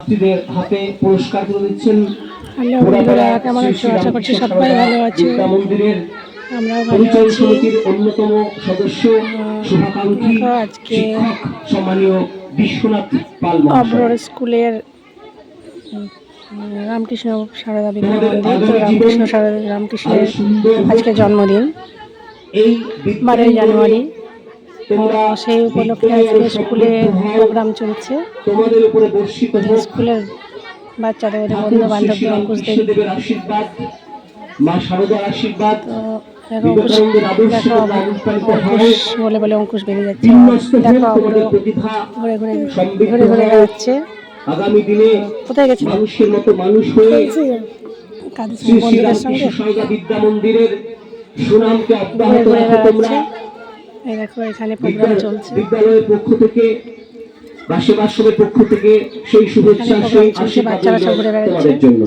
ছাত্রীদের হাতে পুরস্কার তুলে দিচ্ছেন। কেমন আছো? আশা করছি সবাই ভালো আছে। মন্দিরের পরিচয় সমিতির অন্যতম সদস্য শুভাকাঙ্ক্ষী আজকে শিক্ষক সম্মানীয় বিশ্বনাথ পাল মহাশয়। স্কুলের রামকৃষ্ণ সারদা বিদ্যা মন্দির রামকৃষ্ণ সারদা রামকৃষ্ণের আজকে জন্মদিন। বারোই জানুয়ারি। সেই উপলক্ষে আজকে স্কুলে প্রোগ্রাম চলছে। তোমাদের উপরে বর্ষিত হোক স্কুলের বাচ্চাদের বন্ধু বান্ধবদের শ্রী অঙ্কুশ দেব আশীর্বাদ মা শারদার আশীর্বাদ হয় বলে বলে অঙ্কুশ বেরিয়ে যাচ্ছে। ঘুরে ঘুরে ঘুরে ঘুরে। আগামী দিনে কোথায় মানুষের মতো মানুষ হয়ে কাদের সঙ্গে বিদ্যা মন্দিরের সুনামকে অব্যাহত রাখো তোমরা। এই দেখো এখানে প্রোগ্রাম চলছে। বিদ্যালয়ের পক্ষ থেকে বা সেবাশ্রমের পক্ষ থেকে সেই শুভেচ্ছা সেই আশীর্বাদ। তোমাদের জন্য।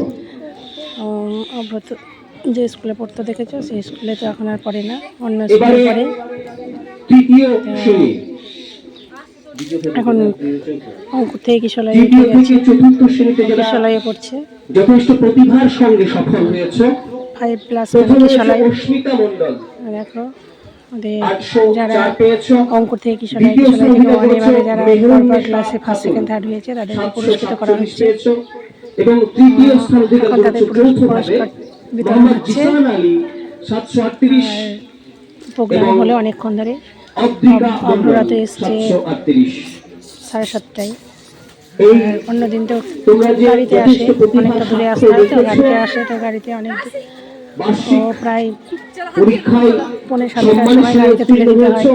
যে স্কুলে পড়তে দেখেছ সেই স্কুলে তো এখন আর পড়ে না অন্য স্কুলে পড়ে। তৃতীয় শ্রেণি। এখন থেকে কিশলয়ে চতুর্থ শ্রেণীতে কিশলয়ে পড়ছে। যথেষ্ট প্রতিভার সঙ্গে সফল হয়েছে ফাইভ প্লাস কিশলয় অস্মিতা মন্ডল দেখো ওদের যারা অঙ্কুর থেকে এভাবে যারা পরপর ক্লাসে ফার্স্ট সেকেন্ড থার্ড হয়েছে তাদেরকে পুরস্কৃত করা হচ্ছে। এবং তৃতীয় স্থান অধিকার করেছ মোহাম্মদ জিসান আলী প্রোগ্রাম হলো অনেকক্ষণ ধরে। মন্ডল এসছে। সাড়ে সাতটায়। এই আর অন্য দিন তো গাড়িতে আসে অনেকটা দূরে আসতে হয় তো গাড়িতে আসে তো গাড়িতে অনেক প্রায় সাতটার সময় সঙ্গে গাড়িতে তুলে দিতে হয়।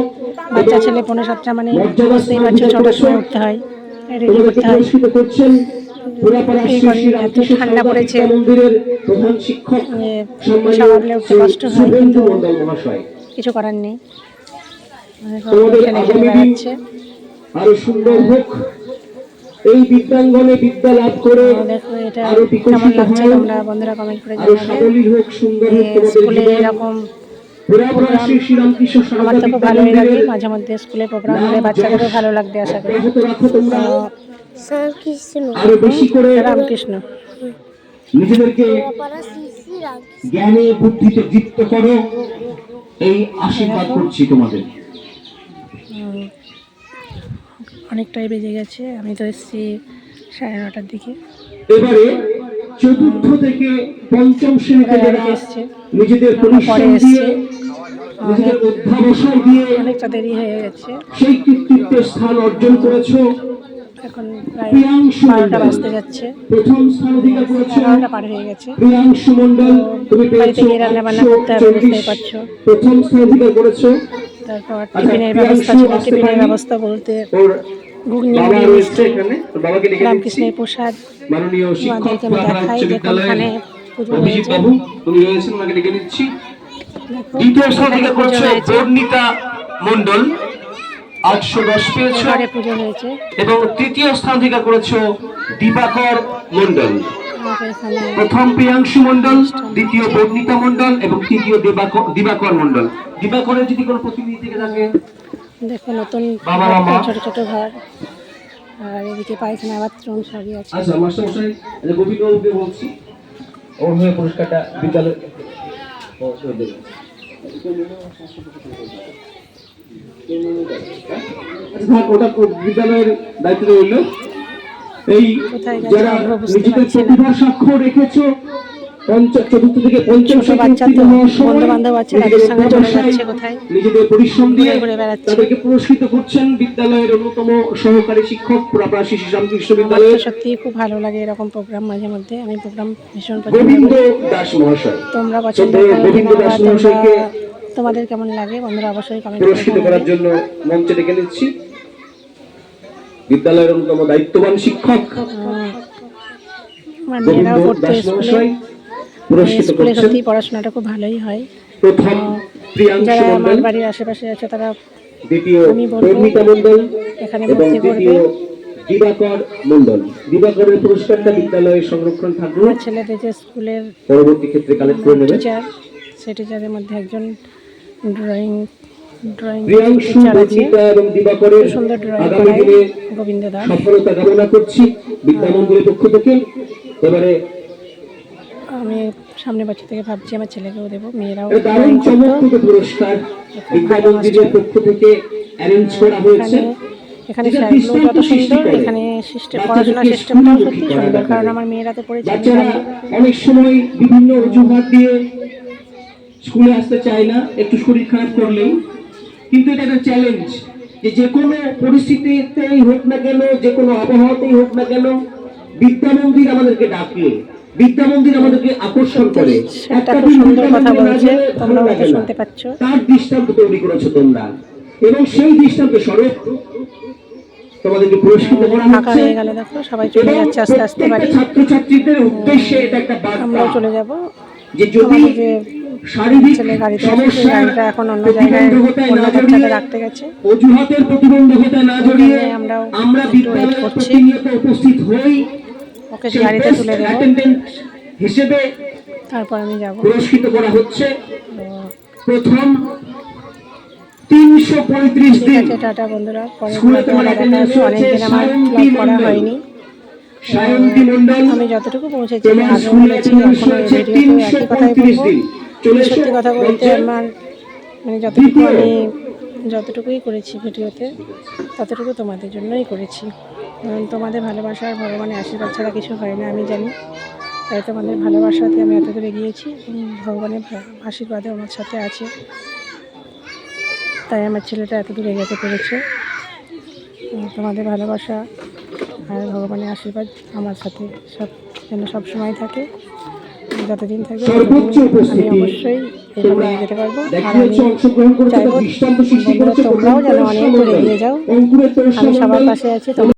বাচ্চা ছেলে পৌনে সাতটা মানে বুঝতেই স্থান ছটার সময় উঠতে হয়। রেডি করতে হয়। এত ঠান্ডা পড়েছে। উঠতে কষ্ট হয়, কিন্তু কিছু করার নেই। আরও সুন্দর হোক। এই বিদ্যাঙ্গনে বিদ্যা লাভ করে এটা আরও কেমন বিকশিত লাগছে হয়। তোমরা বন্ধুরা কমেন্ট করে আরও জানাবে সাবলীল হোক সুন্দর হোক তোমাদের স্কুলে এরকম আমার তো খুব ভালোই লাগে মাঝে মধ্যে স্কুলে প্রোগ্রাম হলে বাচ্চাদেরও ভালো লাগবে আশা করে। রামকৃষ্ণ নিজেদেরকে জ্ঞানে বুদ্ধিতে দীপ্ত করো। এই আশীর্বাদ করছি তোমাদের। অনেকটাই বেজে গেছে। আমি তো এসেছি সাড়ে নটার দিকে। এবারে চতুর্থ থেকে পঞ্চম শ্রেণীতে যারা এসছে। নিজেদের পরে পরিশ্রম দিয়ে নিজেদের অধ্যাবসায় দিয়ে অনেকটা দেরি হয়ে গেছে। সেই কৃতিত্বের স্থান অর্জন করেছ। এখন প্রায় বারোটা বাজতে যাচ্ছে। প্রথম স্থান অধিকার করেছ। এগারোটা পার হয়ে গেছে। প্রিয়াংশু মন্ডল তুমি বাড়িতে পেয়েছ রান্না বান্না করতে হবে, বুঝতেই পারছ। প্রথম স্থান অধিকার করেছ। তারপর আচ্ছা, টিফিনের ব্যবস্থা ছিল টিফিনের ব্যবস্থা বলতে ঘুগনি মুড়ি মিষ্টি রামকৃষ্ণের প্রসাদ আমি দেখাই উচ্চ দেখুন এখানে পুজো হয়েছে। বাবু রয়েছেন ওনাকে ডেকে দিচ্ছি। দ্বিতীয় স্থান এখানে থেকে পুজো করেছে হয়েছে। বর্ণিতা মন্ডল আটশো দশ পেয়েছ। এবং তৃতীয় স্থান থেকে করেছ দীপাকর এখানে প্রথম প্রিয়াংশু মন্ডল দ্বিতীয় বর্ণিতা মন্ডল এবং তৃতীয় দেবাকর দিবাকর মন্ডল দিবাকরের যদি কোনো প্রতিনিধি থেকে থাকে? দেখো নতুন। ছোট ছোট ঘর। আর এদিকে পায়খানা বাথরুম সবই আছে। আচ্ছা মাস্টার মশাই গোবিন্দ বাবুকে বলছি। ওর হয়ে পুরস্কারটা বিদ্যালয়। আচ্ছা, ওটা বিদ্যালয়ের দায়িত্ব রইল। এই যারা নিজেদের পারছি না। প্রতিভা সাক্ষ্য রেখেছো চতুর্থ থেকে পঞ্চম নিজেদের সঙ্গে যাচ্ছে কোথায়? নিজেদের পরিশ্রম দিয়ে। তাদেরকে পুরস্কৃত করছেন বিদ্যালয়ের অন্যতম সহকারী শিক্ষক পুরাপাড়া শিশু রামকৃষ্ণ সত্যিই খুব ভালো লাগে এরকম প্রোগ্রাম মাঝে মধ্যে আমি প্রোগ্রাম ভীষণ গোবিন্দ দাস মহাশয় তোমরা পছন্দ গোবিন্দ দাস মহাশয়কে তোমাদের কেমন লাগে বন্ধুরা অবশ্যই কমেন্ট পুরস্কৃত করার জন্য মঞ্চে ডেকে নিচ্ছি বিদ্যালয়ের অন্যতম দায়িত্ববান শিক্ষক। সত্যি পড়াশোনাটা খুব ভালোই হয়। প্রথম যারা আমার বাড়ির আশেপাশে আছে তারা দ্বিতীয় প্রমিতা মন্ডল এখানে এবং ভর্তি দিবাকর মন্ডল দিবাকরের পুরস্কারটা বিদ্যালয়ে সংরক্ষণ থাকবে ছেলেদের যে স্কুলের পরবর্তী ক্ষেত্রে কালেক্ট করে নেবে। টিচার টিচারের মধ্যে একজন ড্রয়িং প্রিয়াংশু টিচার এবং দিবাকরের আগামী দিনে সফলতা কামনা করছি বিদ্যা মন্দিরের পক্ষ থেকে। এবারে আমি সামনে থেকে ভাবছি আমার ছেলেকেও দেবো মেয়েরাও দারুণ পুরস্কার। বিদ্যা মন্দিরের পক্ষ থেকে অ্যারেঞ্জ করা হয়েছে। এখানে এখানে স্যারগুলো যত সুন্দর এখানে সিস্টেম সিস্টেমটাও সত্যি সুন্দর কারণ আমার মেয়েরাতে পড়েছে আমি অনেক সময় বিভিন্ন অজুহাত দিয়ে স্কুলে আসতে চায় না। একটু শরীর খারাপ করলেই কিন্তু এটা একটা চ্যালেঞ্জ যে যে কোনো পরিস্থিতিতেই হোক না কেন যে কোনো আবহাওয়াতেই হোক না কেন বিদ্যা মন্দির আমাদেরকে ডাকে বিদ্যা মন্দির আমাদেরকে আকর্ষণ করে। একটা দিন কথা বলেছে তোমরা। শুনতে পাচ্ছ। তার দৃষ্টান্ত তৈরি করেছ তোমরা। এবং সেই দৃষ্টান্ত স্বরূপ তোমাদেরকে পুরস্কৃত করা ফাঁকা হচ্ছে। হয়ে গেল দেখো সবাই চলে যাচ্ছে আস্তে আস্তে বাড়ি। ছাত্রছাত্রীদের উদ্দেশ্যে এটা একটা বার্তা। চলে যাব। যে যদি যে শারীরিক সমস্যা এখন অন্য জায়গায় অন্য বাচ্চাদের রাখতে গেছে। অজুহাতের না জড়িয়ে আমরা বিদ্যালয়ে প্রতিনিয়ত উপস্থিত হই। ওকে গাড়িতে তুলে দেবো। হিসেবে তারপর আমি যাব। পুরস্কৃত করা হচ্ছে। প্রথম তিনশো পঁয়ত্রিশ দিন টাটা বন্ধুরা। স্কুলে তোমার অনেকদিন আমার করা হয়নি। সায়ন্তী মন্ডল আমি যতটুকু পৌঁছেছি তোমার আগে স্কুলে বলেছি attendance এখনও হচ্ছে তিনশো একই কথাই পঁয়ত্রিশ বলব। দিন। চলে এসো সত্যি কথা বলতে আমার মানে যতটুকু আমি যতটুকুই করেছি ভিডিওতে ততটুকু তোমাদের জন্যই করেছি। কারণ তোমাদের ভালোবাসার ভগবানের আশীর্বাদ ছাড়া কিছু হয় না আমি জানি। তাই তোমাদের ভালোবাসাতে আমি এত দূরে গিয়েছি এবং ভগবানের আশীর্বাদে আমার সাথে আছে। তাই আমার ছেলেটা এত দূরে যেতে পেরেছে তোমাদের ভালোবাসা আর ভগবানের আশীর্বাদ আমার সাথে সব যেন সব সময় থাকে। যতদিন থাকবে সর্বোচ্চ আমি উপস্থিতি অবশ্যই এইভাবে তোমরা যেতে পারব আর আমি চাইব দৃষ্টান্ত সৃষ্টি বন্ধুরা তোমরাও যেন অনেক দূরে মণ্ডল। এগিয়ে যাও আমি সবার পাশে আছি